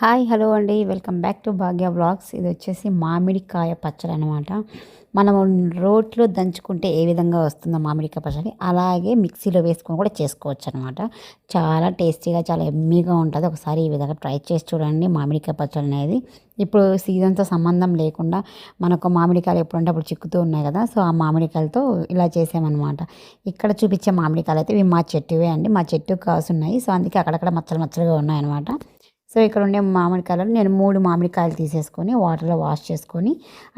Hi hello అండి. Welcome back to Bhagya blogs ఇది వచ్చేసి మామిడికాయ పచ్చడి అనమాట మనం రోట్లో దంచుకుంటే ఏ విధంగా వస్తుందో మామిడికాయ పచ్చడి అలాగే మిక్సీలో వేసుకొని కూడా చేసుకోవచ్చు అనమాట చాలా టేస్టీగా చాలా ఎమ్మీగా ఉంటుంది. ఒకసారి ఈ విధంగా ట్రై చేసి చూడండి మామిడికాయ పచ్చడి అనేది. ఇప్పుడు సీజన్తో సంబంధం లేకుండా మనకు మామిడికాయలు ఎప్పుడంటే అప్పుడు చిక్కుతూ ఉన్నాయి కదా సో ఆ మామిడికాయలతో ఇలా చేసామన్నమాట ఇక్కడ చూపించే మామిడికాయలు అయితే ఇవి మా చెట్టువే అండి. మా చెట్టు కాసున్నాయి. సో అందుకే అక్కడక్కడ మచ్చలు మచ్చలుగా ఉన్నాయన్నమాట సో ఇక్కడ ఉండే మామిడికాయలు నేను మూడు మామిడికాయలు తీసేసుకొని వాటర్లో వాష్ చేసుకొని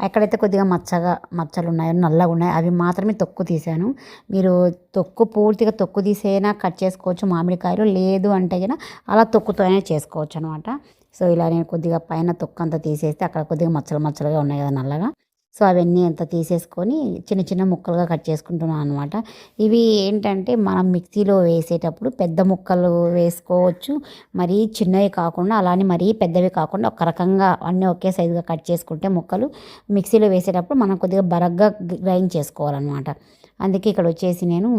ఎక్కడైతే కొద్దిగా మచ్చగా మచ్చలు ఉన్నాయో నల్లగా ఉన్నాయి అవి మాత్రమే తొక్కు తీసాను. మీరు తొక్కు పూర్తిగా తొక్కు తీసేనా కట్ చేసుకోవచ్చు మామిడికాయలు లేదు అంటే కనుక అలా తొక్కుతోనే చేసుకోవచ్చు అనమాట సో ఇలా నేను కొద్దిగా పైన తొక్కు అంతా తీసేస్తే అక్కడ కొద్దిగా మచ్చలు మచ్చలుగా ఉన్నాయి కదా నల్లగా. సో అవన్నీ అంత తీసేసుకొని చిన్న చిన్న ముక్కలుగా కట్ చేసుకుంటున్నాను అనమాట ఇవి ఏంటంటే మనం మిక్సీలో వేసేటప్పుడు పెద్ద ముక్కలు వేసుకోవచ్చు. మరీ చిన్నవి కాకుండా అలానే మరీ పెద్దవి కాకుండా ఒక రకంగా అన్నీ ఒకే సైజుగా కట్ చేసుకుంటే ముక్కలు మిక్సీలో వేసేటప్పుడు మనం కొద్దిగా బరగ్గా గ్రైండ్ చేసుకోవాలన్నమాట. అందుకే ఇక్కడ వచ్చేసి నేను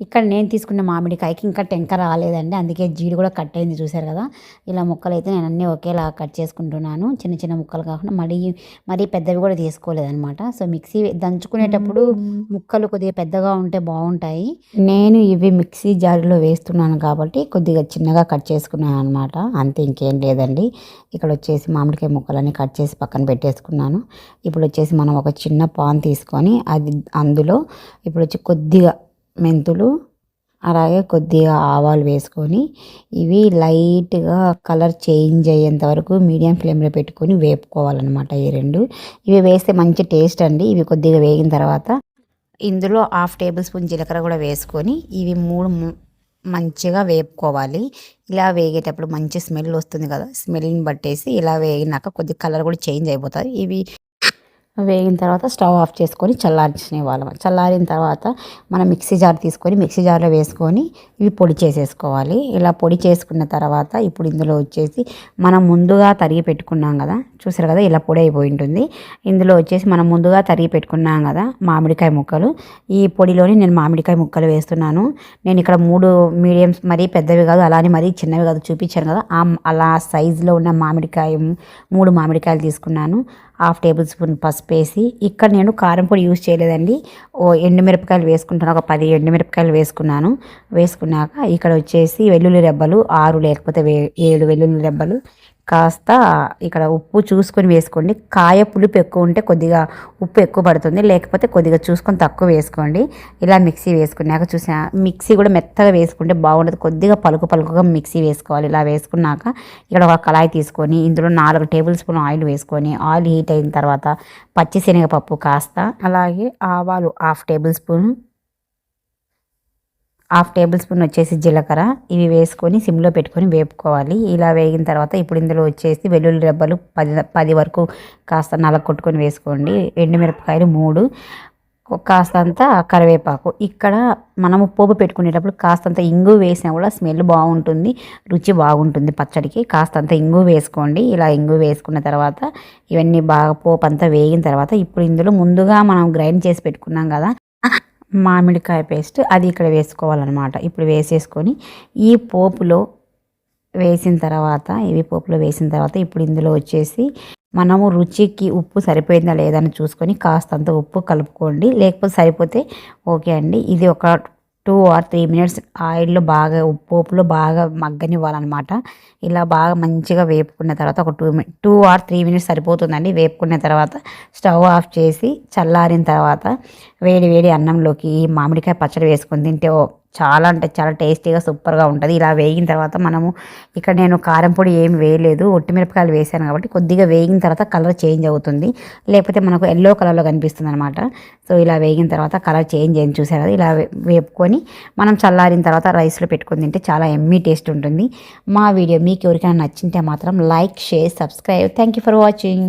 ఇక్కడ నేను తీసుకున్న మామిడికాయకి ఇంకా టెంక రాలేదండి. అందుకే జీడి కూడా కట్ అయింది చూసారు కదా. ఇలా ముక్కలు అయితే నేను అన్నీ ఒకేలా కట్ చేసుకుంటున్నాను. చిన్న చిన్న ముక్కలు కాకుండా మరీ మరీ పెద్దవి కూడా తీసుకోలేదనమాట సో మిక్సీ దంచుకునేటప్పుడు ముక్కలు కొద్దిగా పెద్దగా ఉంటే బాగుంటాయి. నేను ఇవి మిక్సీ జార్లో వేస్తున్నాను కాబట్టి కొద్దిగా చిన్నగా కట్ చేసుకున్నాను అనమాట అంతే ఇంకేం లేదండి. ఇక్కడ వచ్చేసి మామిడికాయ ముక్కలన్నీ కట్ చేసి పక్కన పెట్టేసుకున్నాను. ఇప్పుడు వచ్చేసి మనం ఒక చిన్న పాన్ తీసుకొని అది అందులో ఇప్పుడు వచ్చి కొద్దిగా మెంతులు అలాగే కొద్దిగా ఆవాలు వేసుకొని ఇవి లైట్గా కలర్ చేంజ్ అయ్యేంత వరకు మీడియం ఫ్లేమ్లో పెట్టుకొని వేపుకోవాలన్నమాట ఈ రెండు. ఇవి వేస్తే మంచి టేస్ట్ అండి. ఇవి కొద్దిగా వేగిన తర్వాత ఇందులో హాఫ్ టేబుల్ స్పూన్ జీలకర్ర కూడా వేసుకొని ఇవి మూడు మంచిగా వేపుకోవాలి. ఇలా వేగేటప్పుడు మంచి స్మెల్ వస్తుంది కదా స్మెల్ని బట్టేసి ఇలా వేగినాక కొద్ది కలర్ కూడా చేంజ్ అయిపోతుంది. ఇవి వేగిన తర్వాత స్టవ్ ఆఫ్ చేసుకొని చల్లార్చిన వాళ్ళం చల్లారిన తర్వాత మనం మిక్సీ జార్ తీసుకొని మిక్సీ జార్లో వేసుకొని ఇవి పొడి చేసేసుకోవాలి. ఇలా పొడి చేసుకున్న తర్వాత ఇప్పుడు ఇందులో వచ్చేసి మనం ముందుగా తరిగి పెట్టుకున్నాం కదా చూసారు కదా ఇలా పొడి అయిపోయి ఉంటుంది. ఇందులో వచ్చేసి మనం ముందుగా తరిగి పెట్టుకున్నాం కదా మామిడికాయ ముక్కలు. ఈ పొడిలోని నేను మామిడికాయ ముక్కలు వేస్తున్నాను. నేను ఇక్కడ మూడు మీడియంస్ మరీ పెద్దవి కాదు అలానే మరీ చిన్నవి కాదు చూపించాను కదా. అలా సైజులో ఉన్న మామిడికాయ మూడు మామిడికాయలు తీసుకున్నాను. హాఫ్ టేబుల్ స్పూన్ పసుపు వేసి ఇక్కడ నేను కారం పొడి యూజ్ చేయలేదండి. ఓ ఎండుమిరపకాయలు వేసుకుంటాను ఒక పది ఎండుమిరపకాయలు వేసుకున్నాను. వేసుకున్నాక ఇక్కడ వచ్చేసి వెల్లుల్లి రెబ్బలు ఆరు లేకపోతే ఏడు వెల్లుల్లి రెబ్బలు కాస్త ఇక్కడ ఉప్పు చూసుకొని వేసుకోండి. కాయ పులుపు ఎక్కువ ఉంటే కొద్దిగా ఉప్పు ఎక్కువ పడుతుంది. లేకపోతే కొద్దిగా చూసుకొని తక్కువ వేసుకోండి. ఇలా మిక్సీ వేసుకున్నాక చూసిన మిక్సీ కూడా మెత్తగా వేసుకుంటే బాగుంటుంది కొద్దిగా పలుకు పలుకుగా మిక్సీ వేసుకోవాలి. ఇలా వేసుకున్నాక ఇక్కడ ఒక కళాయి తీసుకొని ఇందులో నాలుగు టేబుల్ స్పూన్ ఆయిల్ వేసుకొని ఆయిల్ హీట్ అయిన తర్వాత పచ్చిశనగపప్పు కాస్త అలాగే ఆవాలు half tablespoon half tablespoon వచ్చేసి జీలకర్ర. ఇవి వేసుకొని సిమ్లో పెట్టుకొని వేపుకోవాలి. ఇలా వేగిన తర్వాత ఇప్పుడు ఇందులో వచ్చేసి వెల్లుల్లి రెబ్బలు పది పది వరకు కాస్త నల్ల కొట్టుకొని వేసుకోండి. ఎండుమిరపకాయలు మూడు కాస్తంత కరివేపాకు. ఇక్కడ మనము పోపు పెట్టుకునేటప్పుడు కాస్తంత ఇంగు వేసినా కూడా స్మెల్ బాగుంటుంది రుచి బాగుంటుంది పచ్చడికి. కాస్తంత ఇంగు వేసుకోండి. ఇలా ఇంగు వేసుకున్న తర్వాత ఇవన్నీ బాగా పోపు అంతా వేగిన తర్వాత ఇప్పుడు ఇందులో ముందుగా మనం గ్రైండ్ చేసి పెట్టుకున్నాం కదా మామిడికాయ పేస్ట్ అది ఇక్కడ వేసుకోవాలన్నమాట. ఇప్పుడు వేసేసుకొని ఈ పోపులో వేసిన తర్వాత ఇవి పోపులో వేసిన తర్వాత ఇప్పుడు ఇందులో వచ్చేసి మనము రుచికి ఉప్పు సరిపోయిందా లేదా అని చూసుకొని కాస్తంత ఉప్పు కలుపుకోండి. లేకపోతే సరిపోతే ఓకే అండి. ఇది ఒక టూ ఆర్ త్రీ మినిట్స్ ఆయిల్లో బాగా పోపులో బాగా మగ్గనివ్వాలన్నమాట. ఇలా బాగా మంచిగా వేపుకున్న తర్వాత ఒక two minute two or three minutes సరిపోతుందండి. వేపుకున్న తర్వాత స్టవ్ ఆఫ్ చేసి చల్లారిన తర్వాత వేడి వేడి అన్నంలోకి మామిడికాయ పచ్చడి వేసుకొని తింటే చాలా అంటే చాలా టేస్టీగా సూపర్గా ఉంటుంది. ఇలా వేగిన తర్వాత మనము ఇక్కడ నేను కారం పొడి ఏం వేయలేదు. ఒట్టిమిరపకాయలు వేసాను కాబట్టి కొద్దిగా వేగిన తర్వాత కలర్ చేంజ్ అవుతుంది. లేకపోతే మనకు ఎల్లో కలర్లో కనిపిస్తుంది అనమాట సో ఇలా వేగిన తర్వాత కలర్ చేంజ్ అయింది చూసారు? కదా ఇలా వేపుకొని మనం చల్లారిన తర్వాత రైస్లో పెట్టుకొని తింటే చాలా ఎమ్మీ టేస్ట్ ఉంటుంది. మా వీడియో మీకు ఎవరికైనా నచ్చింటే మాత్రం like share subscribe. Thank you for watching.